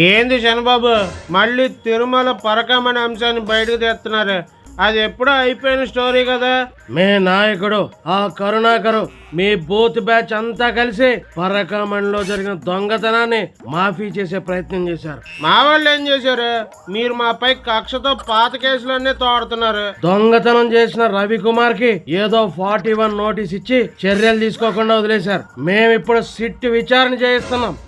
ఏంది చంద్రబాబు? మళ్ళీ తిరుమల పరకమనే అంశాన్ని బయటకు తెస్తున్నారు. అది ఎప్పుడో అయిపోయిన స్టోరీ కదా. మీ నాయకుడు ఆ కరుణాకరు మీ బూత్ బ్యాచ్ అంతా కలిసి పరకామణిలో జరిగిన దొంగతనాన్ని మాఫీ చేసే ప్రయత్నం చేశారు. మా వాళ్ళు ఏం చేశారు? మీరు మాపై కక్షతో పాత కేసులన్నీ తోడుతున్నారు. దొంగతనం చేసిన రవికుమార్కి ఏదో ఫార్టీ వన్ నోటీస్ ఇచ్చి చర్యలు తీసుకోకుండా వదిలేశారు. మేము ఇప్పుడు సిట్ విచారణ చేయిస్తున్నాం.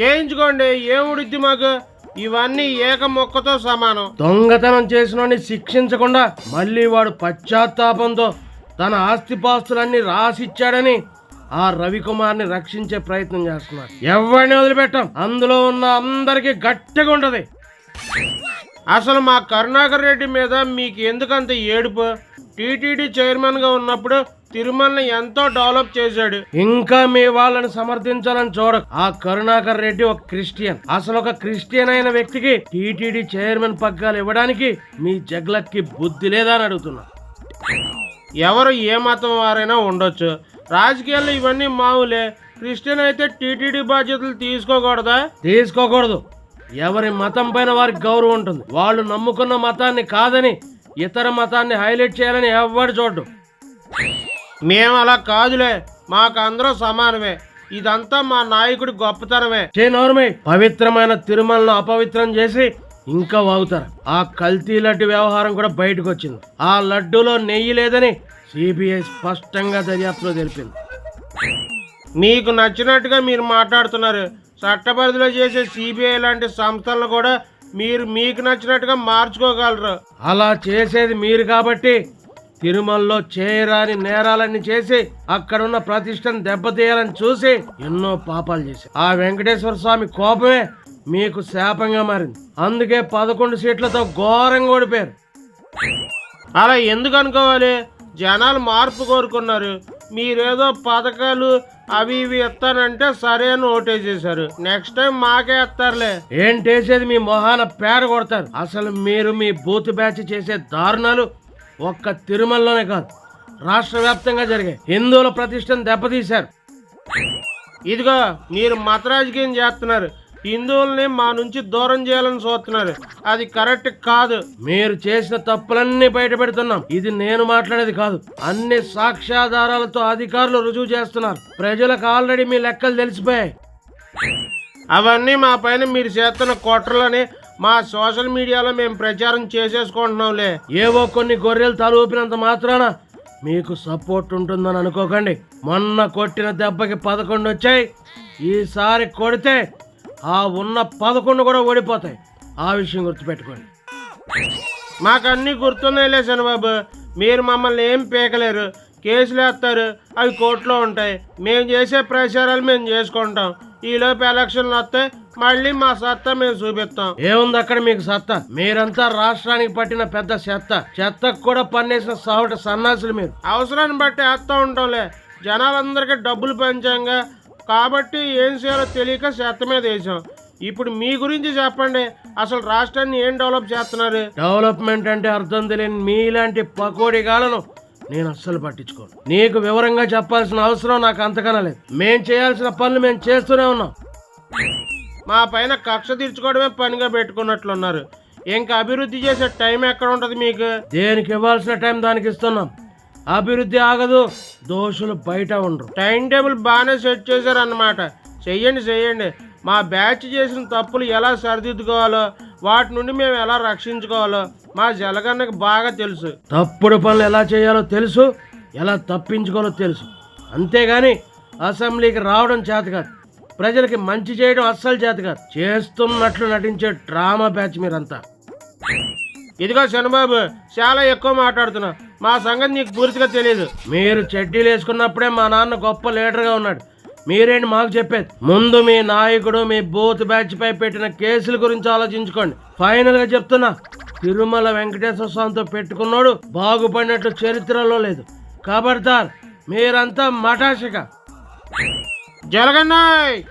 చేయించుకోండి ఏముడిద్ది మాకు? ఇవన్నీ ఏక మొక్కతో సమానం. దొంగతనం చేసిన శిక్షించకుండా మళ్ళీ వాడు పశ్చాత్తాపంతో తన ఆస్తిపాస్తులన్నీ రాసిచ్చాడని ఆ రవికుమార్ని రక్షించే ప్రయత్నం చేస్తున్నారు ఎవరిని వదిలిపెట్టాం? అందులో ఉన్న అందరికి గట్టిగా ఉంటది. అసలు మా కరుణాకర్ రెడ్డి మీద మీకు ఎందుకంత ఏడుపు? టీటీడీ చైర్మన్గా ఉన్నప్పుడు తిరుమలని ఎంతో డెవలప్ చేశాడు. ఇంకా మీ వాళ్ళని సమర్థించాలని చూడ ఆ కరుణాకర్ రెడ్డి ఒక క్రిస్టియన్. అసలు ఒక క్రిస్టియన్ అయిన వ్యక్తికి టీటీడీ చైర్మన్ పగ్గాలు ఇవ్వడానికి మీ జగ్లక్కి బుద్ధి లేదా అని అడుగుతున్నా. ఎవరు ఏ మతం వారైనా ఉండొచ్చు. రాజకీయాల్లో ఇవన్నీ మామూలే క్రిస్టియన్ అయితే టీటీడీ బాధ్యతలు తీసుకోకూడదా? తీసుకోకూడదు. ఎవరి మతం పైన వారికి గౌరవం ఉంటుంది. వాళ్ళు నమ్ముకున్న మతాన్ని కాదని ఇతర మతాన్ని హైలైట్ చేయాలని ఎవరు చూడడం? మేము అలా కాదులే మాకు అందరూ సమానమే. ఇదంతా మా నాయకుడి గొప్పతనమే. చే పవిత్రమైన తిరుమలను అపవిత్రం చేసి ఇంకా వాగుతారు. ఆ కల్తీ లడ్డు వ్యవహారం కూడా బయటకు వచ్చింది ఆ లడ్డూలో నెయ్యి లేదని సిబిఐ స్పష్టంగా దర్యాప్తులో తెలిపింది. మీకు నచ్చినట్టుగా మీరు మాట్లాడుతున్నారు. చట్టపరిధిలో చేసే సిబిఐ లాంటి సంస్థలను కూడా మీరు మీకు నచ్చినట్టుగా మార్చుకోగలరు. అలా చేసేది మీరు కాబట్టి తిరుమలలో చేయరాని నేరాలన్నీ చేసి అక్కడున్న ప్రతిష్టను దెబ్బతీయాలని చూసి ఎన్నో పాపాలు చేశారు. ఆ వెంకటేశ్వర స్వామి కోపమే మీకు శాపంగా మారింది. అందుకే పదకొండు సీట్లతో ఘోరంగా ఓడిపోయారు. అలా ఎందుకు అనుకోవాలి? జనాలు మార్పు కోరుకున్నారు. మీరేదో పథకాలు అవి ఇవి ఎత్తానంటే సరే అని ఓటేసేశారు. నెక్స్ట్ టైం మాకే ఇస్తారులే ఏంటేసేది? మీ మొహాన పేర కొడతారు. అసలు మీరు మీ బూత్ బ్యాచ్ చేసే దారుణాలు ఒక్క తిరుమలలోనే కాదు రాష్ట్ర వ్యాప్తంగా జరిగాయి. హిందువుల ప్రతిష్టను దెబ్బతీశారు. ఇదిగో మీరు మత రాజకీయం చేస్తున్నారు. హిందువుల్ని మా నుంచి దూరం చేయాలని చూస్తున్నారు. అది కరెక్ట్ కాదు. మీరు చేసిన తప్పులన్నీ బయట పెడుతున్నాం ఇది నేను మాట్లాడేది కాదు. అన్ని సాక్ష్యాధారాలతో అధికారులు రుజువు చేస్తున్నారు. ప్రజలకు ఆల్రెడీ మీ లెక్కలు తెలిసిపోయాయి. అవన్నీ మా పైన మీరు చేస్తున్న కుట్రలని మా సోషల్ మీడియాలో మేము ప్రచారం చేసేసుకుంటున్నాంలే. ఏవో కొన్ని గొర్రెలు తలూపినంత మాత్రాన మీకు సపోర్ట్ ఉంటుందని అనుకోకండి. మొన్న కొట్టిన దెబ్బకి పదకొండు వచ్చాయి. ఈసారి కొడితే ఆ ఉన్న పదకొండు కూడా ఓడిపోతాయి. ఆ విషయం గుర్తుపెట్టుకోండి. మాకు అన్నీ గుర్తున్నాయిలే శనిబాబు. మీరు మమ్మల్ని ఏం పీకలేరు. కేసులు వేస్తారు అవి కోర్టులో ఉంటాయి. మేము చేసే ప్రచారాలు మేము చేసుకుంటాం. ఈలోపు ఎలక్షన్లు వస్తే మళ్ళీ మా సత్తా మేము చూపిస్తాం. ఏముంది అక్కడ మీకు సత్తా? మీరంతా రాష్ట్రానికి పట్టిన పెద్ద చెత్త. చెత్తకు కూడా పన్నేసిన సావుట సన్నాసులు మీరు. అవసరాన్ని బట్టి వేస్తూ ఉంటాంలే. జనాలందరికీ డబ్బులు పెంచాంగా. కాబట్టి ఏం చేయాలో తెలియక చెత్త మీద వేసాం. ఇప్పుడు మీ గురించి చెప్పండి. అసలు రాష్ట్రాన్ని ఏం డెవలప్ చేస్తున్నారు? డెవలప్మెంట్ అంటే అర్థం తెలియని మీలాంటి పకోడిగాలను నేను అస్సలు పట్టించుకోను. నీకు వివరంగా చెప్పాల్సిన అవసరం నాకు అంతకన్నా లేదు. మేం చేయాల్సిన పనులు మేము చేస్తూనే ఉన్నాం. మా పైన కక్ష తీర్చుకోవడమే పనిగా పెట్టుకున్నట్లున్నారు. ఇంకా అభివృద్ధి చేసే టైం ఎక్కడ ఉంటుంది మీకు? దేనికి ఇవ్వాల్సిన టైం దానికి ఇస్తున్నాం. అభివృద్ధి ఆగదు దోషులు బయట ఉండరు. టైం టేబుల్ బాగానే సెట్ చేశారన్నమాట. చెయ్యండి చెయ్యండి. మా బ్యాచ్ చేసిన తప్పులు ఎలా సరిదిద్దుకోవాలో వాటి నుండి మేము ఎలా రక్షించుకోవాలో మా జలగన్నకి బాగా తెలుసు. తప్పుడు పనులు ఎలా చేయాలో తెలుసు ఎలా తప్పించుకోవాలో తెలుసు. అంతేగాని అసెంబ్లీకి రావడం చేత కాదు ప్రజలకి మంచి చేయడం అస్సలు చేత కాదు. చేస్తున్నట్లు నటించే డ్రామా బ్యాచ్ మీరంతా. ఇదిగో శనబాబు చాలా ఎక్కువ మాట్లాడుతున్నా. మా సంగతి నీకు పూర్తిగా తెలియదు మీరు చెడ్డీలు వేసుకున్నప్పుడే మా నాన్న గొప్ప లీడర్గా ఉన్నాడు. మీరేంటి మాకు చెప్పేది? ముందు మీ నాయకుడు మీ బూత్ బ్యాచ్ పై పెట్టిన కేసుల గురించి ఆలోచించుకోండి. ఫైనల్గా చెప్తున్నా తిరుమల వెంకటేశ్వర స్వామితో పెట్టుకున్నాడు బాగుపడినట్లు చరిత్రలో లేదు. కాబట్టి మీరంతా మటాషిక జరగన్నాయ్